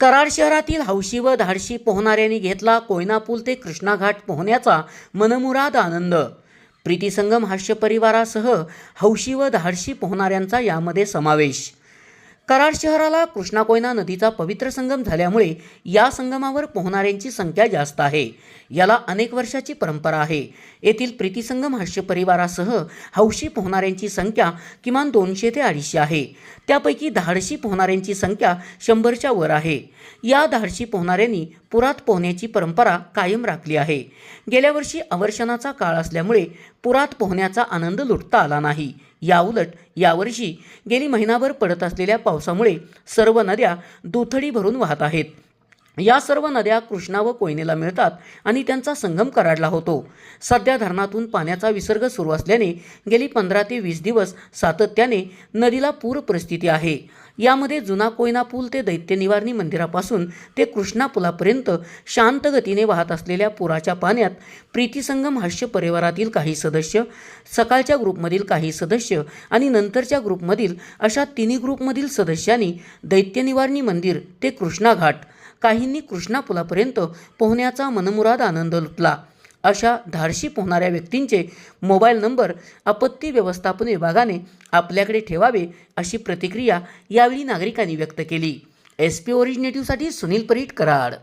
कराड शहरातील हौशी व धाडशी पोहणाऱ्यांनी घेतला कोयना पूल ते कृष्णाघाट पोहण्याचा मनमुराद आनंद. प्रीतीसंगम हास्य परिवारासह हौशी व धाडशी पोहणाऱ्यांचा यामध्ये समावेश. कराड शहराला कृष्णा कोयना नदीचा पवित्र संगम झाल्यामुळे या संगमावर पोहणाऱ्यांची संख्या जास्त आहे. याला अनेक वर्षाची परंपरा आहे. येथील प्रीती संगम हास्य परिवारासह हौशी पोहणाऱ्यांची संख्या किमान दोनशे ते अडीचशे आहे. त्यापैकी धाडशी पोहणाऱ्यांची संख्या शंभरच्या वर आहे. या धाडशी पोहणाऱ्यांनी पुरात पोहण्याची परंपरा कायम राखली आहे. गेल्या वर्षी अवर्षणाचा काळ असल्यामुळे पुरात पोहण्याचा आनंद लुटता आला नाही. याउलट यावर्षी गेली महिनाभर पडत असलेल्या पावसामुळे सर्व नद्या दुथडी भरून वाहत आहेत. या सर्व नद्या कृष्णा व कोयनेला मिळतात आणि त्यांचा संगम कराडला होतो. सध्या धरणातून पाण्याचा विसर्ग सुरू असल्याने गेली पंधरा ते वीस दिवस सातत्याने नदीला पूर परिस्थिती आहे. यामध्ये जुना कोयना पूल ते दैत्यनिवारणी मंदिरापासून ते कृष्णा पुलापर्यंत शांत गतीने वाहत असलेल्या पुराच्या पाण्यात प्रीतीसंगम हास्य परिवारातील काही सदस्य सकाळच्या ग्रुपमधील काही सदस्य आणि नंतरच्या ग्रुपमधील अशा तिन्ही ग्रुपमधील सदस्यांनी दैत्यनिवारणी मंदिर ते कृष्णा घाट काहींनी कृष्णा पुलापर्यंत पोहण्याचा मनमुराद आनंद लुटला. अशा धाडशी पोहणाऱ्या व्यक्तींचे मोबाईल नंबर आपत्ती व्यवस्थापन विभागाने आपल्याकडे ठेवावे अशी प्रतिक्रिया यावेळी नागरिकांनी व्यक्त केली. एस पी ओरिजिनेटिव्हसाठी सुनील परीट कराड.